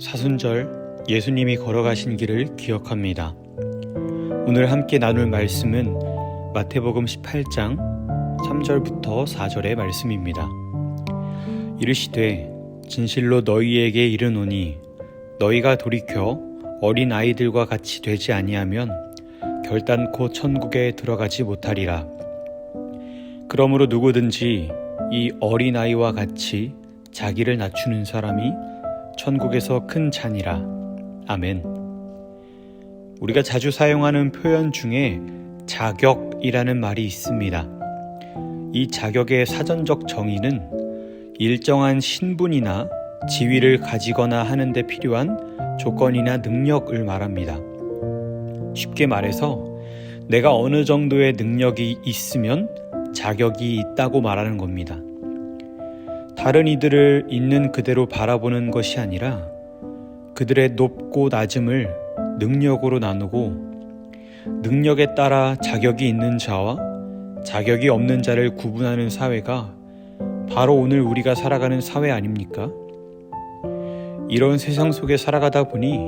사순절 예수님이 걸어가신 길을 기억합니다. 오늘 함께 나눌 말씀은 마태복음 18장 3절부터 4절의 말씀입니다. 이르시되 진실로 너희에게 이르노니 너희가 돌이켜 어린 아이들과 같이 되지 아니하면 결단코 천국에 들어가지 못하리라. 그러므로 누구든지 이 어린 아이와 같이 자기를 낮추는 사람이 천국에서 큰 잔이라. 아멘. 우리가 자주 사용하는 표현 중에 자격이라는 말이 있습니다. 이 자격의 사전적 정의는 일정한 신분이나 지위를 가지거나 하는데 필요한 조건이나 능력을 말합니다. 쉽게 말해서 내가 어느 정도의 능력이 있으면 자격이 있다고 말하는 겁니다. 다른 이들을 있는 그대로 바라보는 것이 아니라 그들의 높고 낮음을 능력으로 나누고 능력에 따라 자격이 있는 자와 자격이 없는 자를 구분하는 사회가 바로 오늘 우리가 살아가는 사회 아닙니까? 이런 세상 속에 살아가다 보니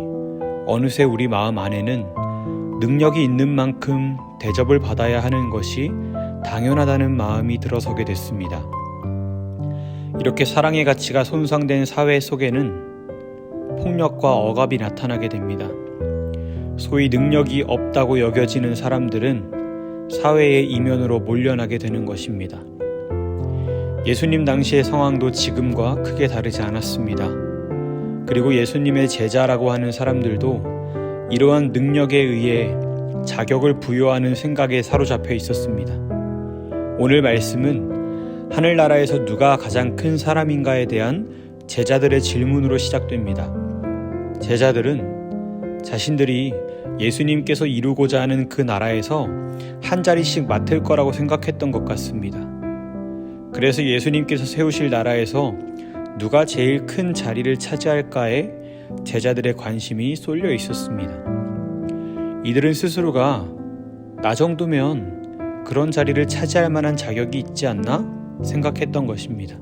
어느새 우리 마음 안에는 능력이 있는 만큼 대접을 받아야 하는 것이 당연하다는 마음이 들어서게 됐습니다. 이렇게 사랑의 가치가 손상된 사회 속에는 폭력과 억압이 나타나게 됩니다. 소위 능력이 없다고 여겨지는 사람들은 사회의 이면으로 몰려나게 되는 것입니다. 예수님 당시의 상황도 지금과 크게 다르지 않았습니다. 그리고 예수님의 제자라고 하는 사람들도 이러한 능력에 의해 자격을 부여하는 생각에 사로잡혀 있었습니다. 오늘 말씀은 하늘나라에서 누가 가장 큰 사람인가에 대한 제자들의 질문으로 시작됩니다. 제자들은 자신들이 예수님께서 이루고자 하는 그 나라에서 한 자리씩 맡을 거라고 생각했던 것 같습니다. 그래서 예수님께서 세우실 나라에서 누가 제일 큰 자리를 차지할까에 제자들의 관심이 쏠려 있었습니다. 이들은 스스로가 나 정도면 그런 자리를 차지할 만한 자격이 있지 않나 생각했던 것입니다.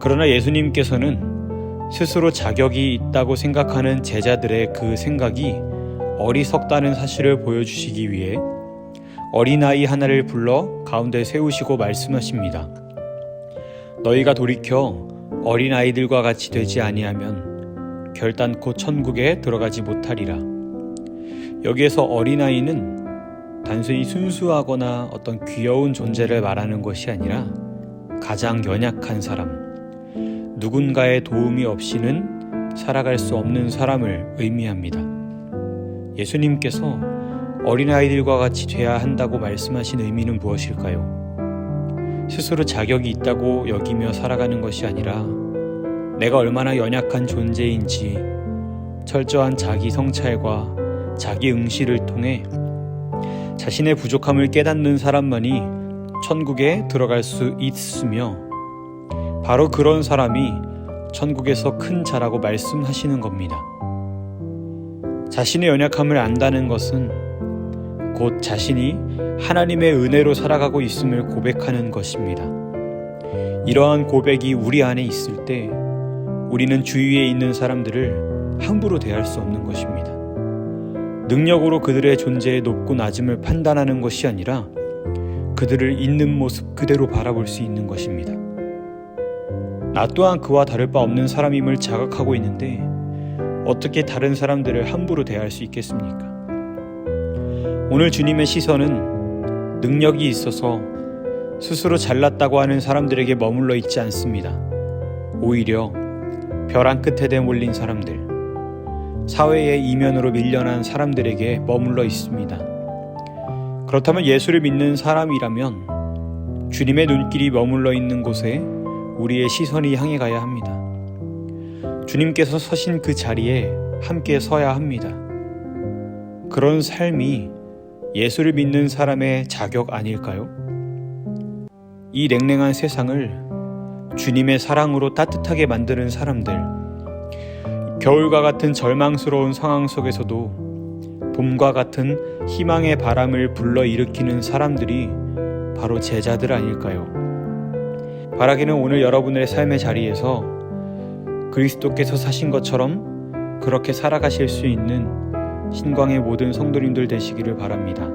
그러나 예수님께서는 스스로 자격이 있다고 생각하는 제자들의 그 생각이 어리석다는 사실을 보여주시기 위해 어린아이 하나를 불러 가운데 세우시고 말씀하십니다. 너희가 돌이켜 어린 아이들과 같이 되지 아니하면 결단코 천국에 들어가지 못하리라. 여기에서 어린 아이는 단순히 순수하거나 어떤 귀여운 존재를 말하는 것이 아니라 가장 연약한 사람, 누군가의 도움이 없이는 살아갈 수 없는 사람을 의미합니다. 예수님께서 어린아이들과 같이 돼야 한다고 말씀하신 의미는 무엇일까요? 스스로 자격이 있다고 여기며 살아가는 것이 아니라 내가 얼마나 연약한 존재인지 철저한 자기 성찰과 자기 응시를 통해 자신의 부족함을 깨닫는 사람만이 천국에 들어갈 수 있으며 바로 그런 사람이 천국에서 큰 자라고 말씀하시는 겁니다. 자신의 연약함을 안다는 것은 곧 자신이 하나님의 은혜로 살아가고 있음을 고백하는 것입니다. 이러한 고백이 우리 안에 있을 때 우리는 주위에 있는 사람들을 함부로 대할 수 없는 것입니다. 능력으로 그들의 존재의 높고 낮음을 판단하는 것이 아니라 그들을 있는 모습 그대로 바라볼 수 있는 것입니다. 나 또한 그와 다를 바 없는 사람임을 자각하고 있는데 어떻게 다른 사람들을 함부로 대할 수 있겠습니까? 오늘 주님의 시선은 능력이 있어서 스스로 잘났다고 하는 사람들에게 머물러 있지 않습니다. 오히려 벼랑 끝에 대몰린 사람들, 사회의 이면으로 밀려난 사람들에게 머물러 있습니다. 그렇다면 예수를 믿는 사람이라면 주님의 눈길이 머물러 있는 곳에 우리의 시선이 향해 가야 합니다. 주님께서 서신 그 자리에 함께 서야 합니다. 그런 삶이 예수를 믿는 사람의 자격 아닐까요? 이 냉랭한 세상을 주님의 사랑으로 따뜻하게 만드는 사람들, 겨울과 같은 절망스러운 상황 속에서도 봄과 같은 희망의 바람을 불러일으키는 사람들이 바로 제자들 아닐까요? 바라기는 오늘 여러분의 삶의 자리에서 그리스도께서 사신 것처럼 그렇게 살아가실 수 있는 신광의 모든 성도님들 되시기를 바랍니다.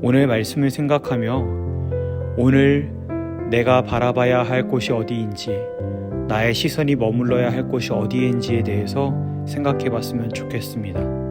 오늘 말씀을 생각하며 오늘 내가 바라봐야 할 곳이 어디인지 나의 시선이 머물러야 할 곳이 어디인지에 대해서 생각해 봤으면 좋겠습니다.